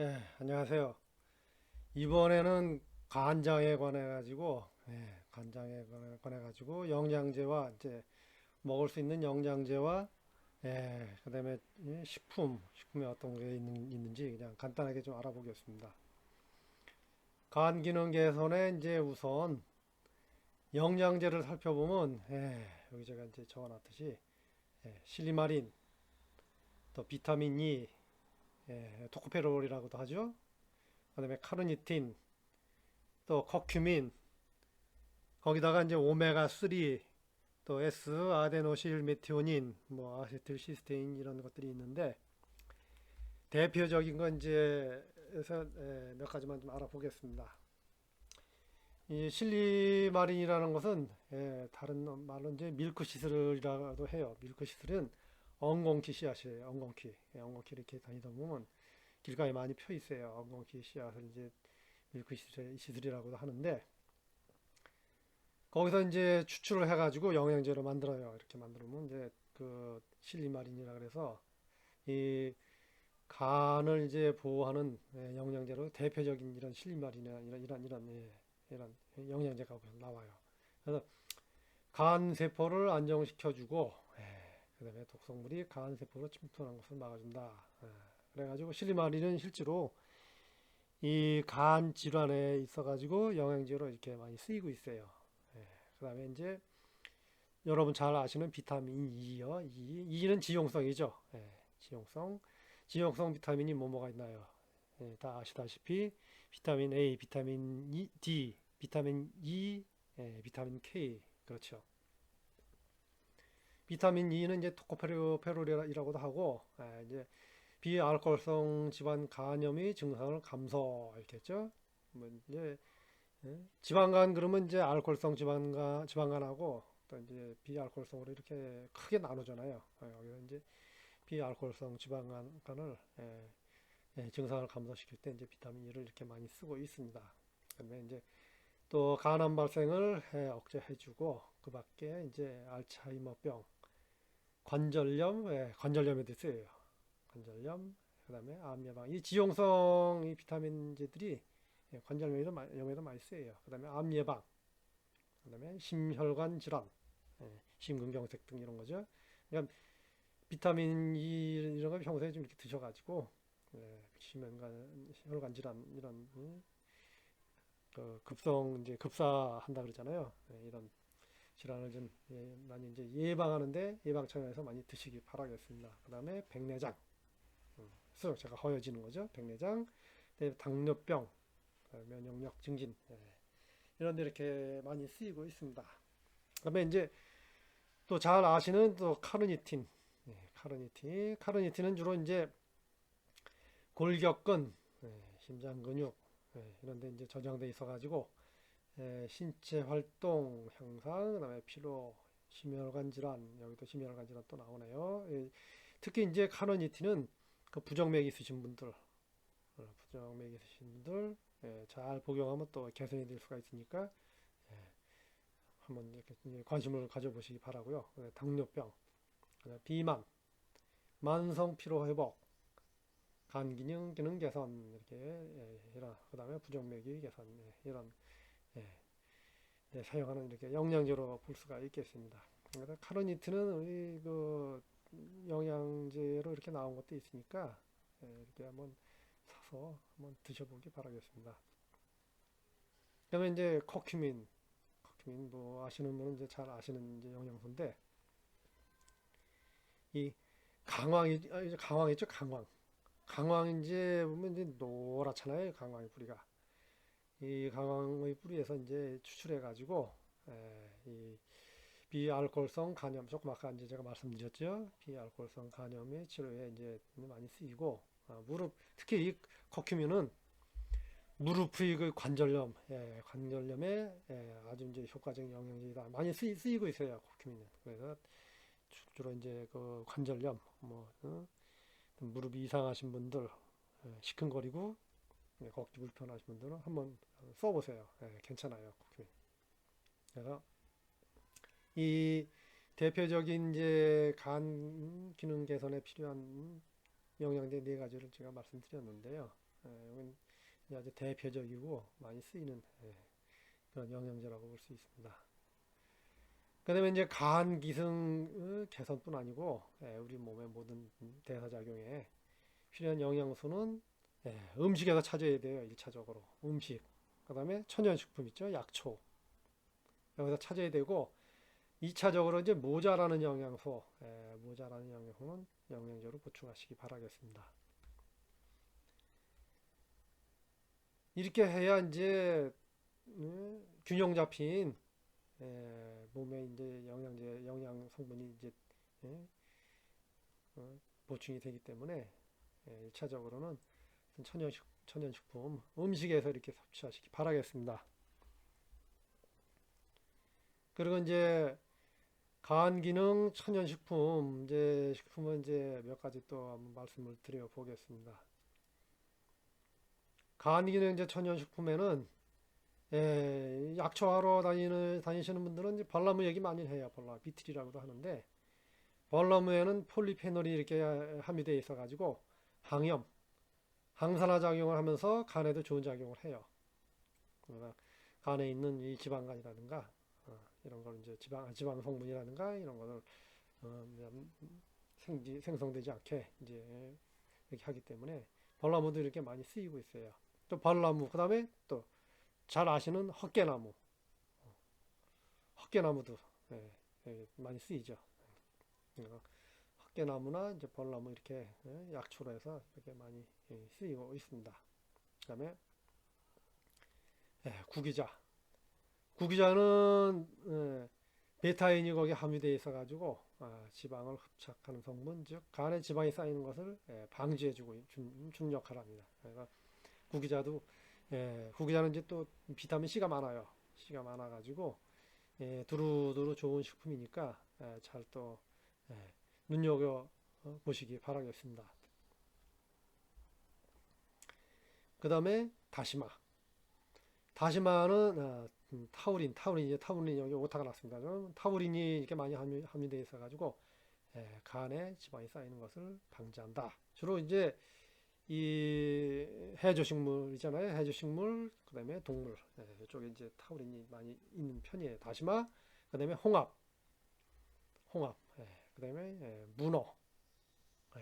예, 안녕하세요. 이번에는 간장에 관해 가지고, 예, 간장에 관해, 가지고 영양제와 이제 먹을 수 있는 영양제와 예, 그다음에 이 식품, 식품에 어떤 게 있는, 있는지 그냥 간단하게 좀 알아보겠습니다. 간 기능 개선에 이제 우선 영양제를 살펴보면 예, 여기 제가 이제 적어놨듯이 예, 실리마린, 또 비타민 E, 예, 토코페롤이라고도 하죠. 그다음에 카르니틴, 또 커큐민, 거기다가 이제 오메가 3, 또 S 아데노실 메티오닌, 뭐 아세틸 시스테인 이런 것들이 있는데 대표적인 건 이제 에서 예, 몇 가지만 좀 알아보겠습니다. 이 실리마린이라는 것은 예, 다른 말로 이제 밀크시슬이라고도 해요. 밀크시슬은 엉겅퀴 씨앗이에요. 엉겅퀴. 예, 엉겅퀴 이렇게 다니다 보면 길가에 많이 펴 있어요. 엉겅퀴 씨앗을 이제 밀크시슬이라고도 하는데 거기서 이제 추출을 해가지고 영양제로 만들어요. 이렇게 만들면 이제 그 실리마린이라 그래서 이 간을 이제 보호하는 예, 영양제로 대표적인 이런 실리마린이나 이런 이런 이런 예, 이런 영양제가 나와요. 그래서 간 세포를 안정시켜주고 예, 그 다음에 독성물이 간 세포로 침투하는 것을 막아준다. 예, 그래가지고 실리마린은 실제로 이 간 질환에 있어가지고 영양제로 이렇게 많이 쓰이고 있어요. 예, 그다음에 이제 여러분 잘 아시는 비타민 E요. E, E는 지용성이죠. 예, 지용성. 지용성 비타민이 뭐뭐가 있나요? 예, 다 아시다시피 비타민 A, 비타민 E, D, 비타민 E, 예, 비타민 K 그렇죠. 비타민 E는 이제 토코페롤이라고도 하고 예, 이제 비알코올성 지방 간염이 증상을 감소 이렇게 했죠. 뭐 이제 예, 지방간 그러면 이제 알코올성 지방간 지방간하고 또 이제 비알코올성으로 이렇게 크게 나누잖아요. 예, 여기서 이제 비알코올성 지방간을 예, 예, 증상을 감소시킬 때 이제 비타민 E를 이렇게 많이 쓰고 있습니다. 그다음에 이제 또 간암 발생을 예, 억제해주고 그 밖에 이제 알츠하이머병, 관절염, 예, 관절염에도 쓰여요. 관절염, 그다음에 암 예방. 이 지용성 이 비타민제들이 예, 관절염에도 마- 염에도 많이 쓰여요. 그다음에 암 예방, 그다음에 심혈관 질환, 예, 심근경색 등 이런 거죠. 그러니까 비타민 E 이런 거 평소에 좀 이렇게 드셔가지고 예, 심혈관 혈관 질환 이런 음, 그 급성 이제 급사한다 그러잖아요. 예, 이런 질환을 좀 예, 많이 이제 예방하는데 예방 차원에서 많이 드시기 바라겠습니다. 그다음에 백내장, 음, 수 제가 허여지는 거죠. 백내장, 당뇨병, 그 면역력 증진 예, 이런 데 이렇게 많이 쓰이고 있습니다. 그다음에 이제 또 잘 아시는 또 카르니틴, 예, 카르니틴, 카르니틴은 주로 이제 골격근, 예, 심장 근육 예, 이런 데 이제 저장돼 있어 가지고 예, 신체 활동 향상, 그다음에 피로, 심혈관 질환, 여기도 심혈관 질환 또 나오네요. 예, 특히 이제 카르니틴은 그 부정맥 있으신 분들, 어, 부정맥 있으신 분들 예, 잘 복용하면 또 개선이 될 수가 있으니까 예, 한번 이렇게 관심을 가져보시기 바라고요. 예, 당뇨병, 비만, 만성 피로 회복, 간 기능 기능 개선 이렇게 예, 이런 그다음에 부정맥이 개선 예, 이런 예, 예, 사용하는 이렇게 영양제로 볼 수가 있겠습니다. 그래서 카르니틴은 우리 그 영양제로 이렇게 나온 것도 있으니까 예, 이렇게 한번 사서 한번 드셔보기 바라겠습니다. 그다음에 이제 커큐민, 커큐민 뭐 아시는 분은 이제 잘 아시는 이제 영양소인데 이 강황이 아, 이제 강황 있죠 강황. 강황 이제 보면 이제 노랗잖아요 강황의 뿌리가. 이 강황의 뿌리에서 이제 추출해 가지고 이 비알코올성 간염 조금 아까 이제 제가 말씀드렸죠 비알코올성 간염의 치료에 이제 많이 쓰이고 아, 무릎 특히 이 커큐민은 무릎의 그 관절염 예, 관절염에 예, 아주 이제 효과적인 영양제이다 많이 쓰이, 쓰이고 있어요 커큐민은 그래서 주- 주로 이제 그 관절염 뭐 어? 무릎이 이상하신 분들 예, 시큰거리고 네, 걷기 불편하신 분들은 한번 써보세요. 예, 괜찮아요. 그래서 이 대표적인 이제 간 기능 개선에 필요한 영양제 네 가지를 제가 말씀드렸는데요. 예, 이제 아주 대표적이고 많이 쓰이는 예, 그런 영양제라고 볼 수 있습니다. 그다음에 이제 간 기능 어, 개선뿐 아니고 예, 우리 몸의 모든 대사 작용에 필요한 영양소는 예, 음식에서 찾아야 돼요. 일차적으로 음식. 그다음에 천연식품 있죠. 약초. 여기서 찾아야 되고 2차적으로 이제 모자라는 영양소, 예, 모자라는 영양소는 영양제로 보충하시기 바라겠습니다. 이렇게 해야 이제 음, 균형 잡힌 예, 몸에 이제 영양제, 영양 성분이 이제 예, 어, 보충이 되기 때문에 예, 1차적으로는 천연식, 천연식품 음식에서 이렇게 섭취하시기 바라겠습니다. 그리고 이제 간 기능 천연식품 이제 식품은 이제 몇 가지 또 한번 말씀을 드려 보겠습니다. 간 기능 이제 천연식품에는 예, 약초하러 다니는 다니시는 분들은 이제 벌나무 얘기 많이 해요. 벌나무 비트리라고도 하는데 벌나무에는 폴리페놀이 이렇게 함유되어 있어 가지고 항염, 항산화 작용을 하면서 간에도 좋은 작용을 해요. 그러니까 간에 있는 이 지방간이라든가 어, 이런 걸 이제 지방 지방 성분이라든가 이런 거를 어, 생지 생성되지 않게 이제 이렇게 하기 때문에 벌나무도 이렇게 많이 쓰이고 있어요. 또 벌나무 그 다음에 또 잘 아시는 헛개나무, 어, 헛개나무도 예, 예, 많이 쓰이죠. 어, 헛개나무나 이제 벌나무 이렇게 예, 약초로 해서 이렇게 많이 예, 쓰이고 있습니다. 그 다음에 예, 구기자. 구기자는 예, 베타인이 거기에 함유되어 있어 가지고 아, 지방을 흡착하는 성분, 즉 간에 지방이 쌓이는 것을 준 역할을 합니다. 그러니까 구기자도 예, 구기자는 이제 또 비타민 C가 많아요. C가 많아 가지고 예, 두루두루 좋은 식품이니까 예, 잘또 예, 눈여겨 어, 보시기 바라겠습니다. 그 다음에 다시마. 다시마는 어, 음, 타우린, 타우린 이제 타우린 여기 오타가 났습니다. 타우린이 이렇게 많이 함유, 함유되어 있어 가지고 예, 간에 지방이 쌓이는 것을 방지한다. 주로 이제 이 해조 식물 있잖아요. 해조 식물, 그 다음에 동물. 예, 이쪽에 이제 타우린이 많이 있는 편이에요. 다시마, 그 다음에 홍합, 홍합, 예, 그 다음에 예, 문어, 예,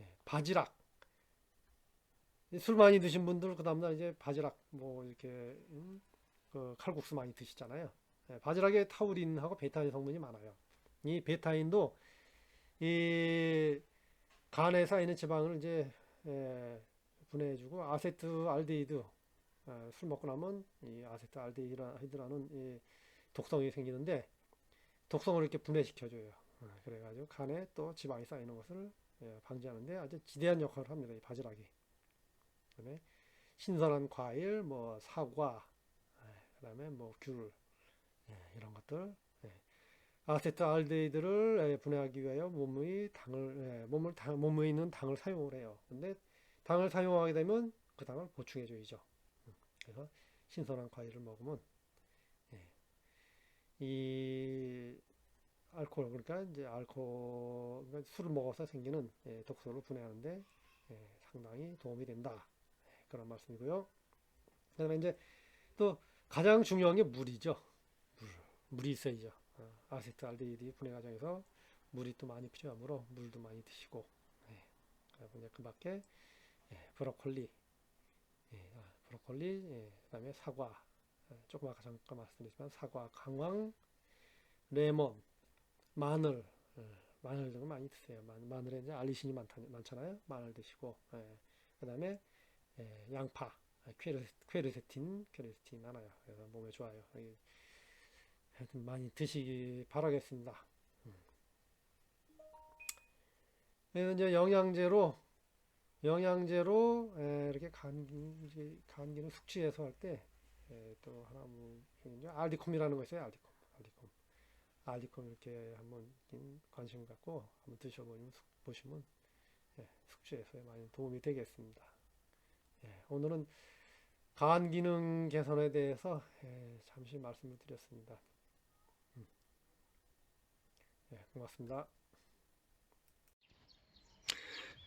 예, 바지락. 술 많이 드신 분들, 그 다음날 이제 바지락, 뭐, 이렇게, 음, 그 칼국수 많이 드시잖아요. 예, 바지락에 타우린하고 베타인 성분이 많아요. 이 베타인도 이 간에 쌓이는 지방을 이제 예, 분해해주고 아세트 알데히드 아, 술 먹고 나면 이 아세트 알데히드라는 이 독성이 생기는데 독성을 이렇게 분해시켜줘요. 아, 그래가지고 간에 또 지방이 쌓이는 것을 예, 방지하는데 아주 지대한 역할을 합니다. 이 바지락이. 그다음에 신선한 과일, 뭐 사과, 예, 그다음에 뭐 귤 예, 이런 것들 아세트 알데히드를 분해하기 위하여 몸의 당을 예, 몸을 당, 몸에 있는 당을 사용을 해요. 근데 당을 사용하게 되면 그 당을 보충해 줘야죠. 음, 그래서 신선한 과일을 먹으면 예, 이 알코올 그러니까 이제 알코올 그러니까 술을 먹어서 생기는 예, 독소를 분해하는데 예, 상당히 도움이 된다. 예, 그런 말씀이고요. 그다음에 이제 또 가장 중요한 게 물이죠. 물 물이 있어야죠. 어, 아세트 알데히드 분해 과정에서 물이 또 많이 필요하므로 물도 많이 드시고 예. 그 밖에 예, 브로콜리 예, 아, 브로콜리 예, 그다음에 사과 예, 조금 아까 잠깐 말씀드렸지만 사과, 강황, 레몬, 마늘 예, 마늘 등을 많이 드세요. 마, 늘에 이제 알리신이 많다, 많잖아요. 마늘 드시고 예, 그다음에 예, 양파, 퀘르, 퀘르세틴, 퀘르세틴 많아요. 그래서 몸에 좋아요. 하여튼 많이 드시기 바라겠습니다. 네, 이제 영양제로 영양제로 에, 이렇게 감기 감기는 숙취해소 할때 또 하나 뭐 알디콤이라는 거 있어요. 알디콤, 알디콤, 알디콤 이렇게 한번 관심 갖고 한번 드셔보시면 보시면 예, 숙취해소에 많이 도움이 되겠습니다. 예, 오늘은 간 기능 개선에 대해서 예, 잠시 말씀을 드렸습니다. 네, 고맙습니다.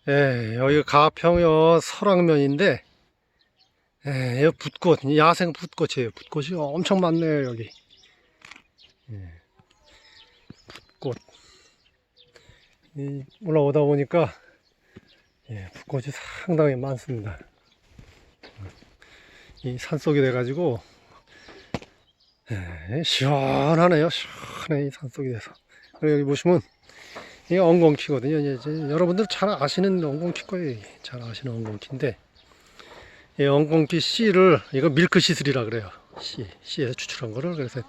예, 여기 가평여 설악면인데, 예, 여기 붓꽃, 야생 붓꽃이에요. 붓꽃이 엄청 많네요, 여기. 예, 붓꽃. 이 올라오다 보니까, 예, 붓꽃이 상당히 많습니다. 이 산속이 돼가지고, 예, 시원하네요. 시원해, 이 산속이 돼서. 그리고 여기 보시면, 이게 엉겅퀴거든요. 이제, 여러분들 잘 아시는 엉겅퀴 거예요. 잘 아시는 엉겅퀴인데, 이 엉겅퀴 씨를, 이거 밀크 시슬이라 그래요. 씨, 씨에서 추출한 거를. 그래서,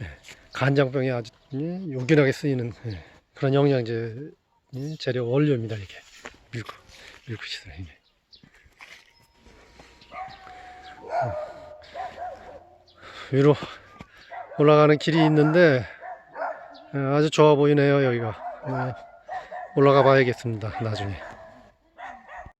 예, 간장병에 아주 예, 요긴하게 쓰이는 예, 그런 영양제 예, 재료 원료입니다. 이게. 밀크, 밀크 시슬. 이게. 어. 위로 올라가는 길이 있는데, 예, 아주 좋아 보이네요, 여기가. 예, 올라가 봐야겠습니다, 나중에.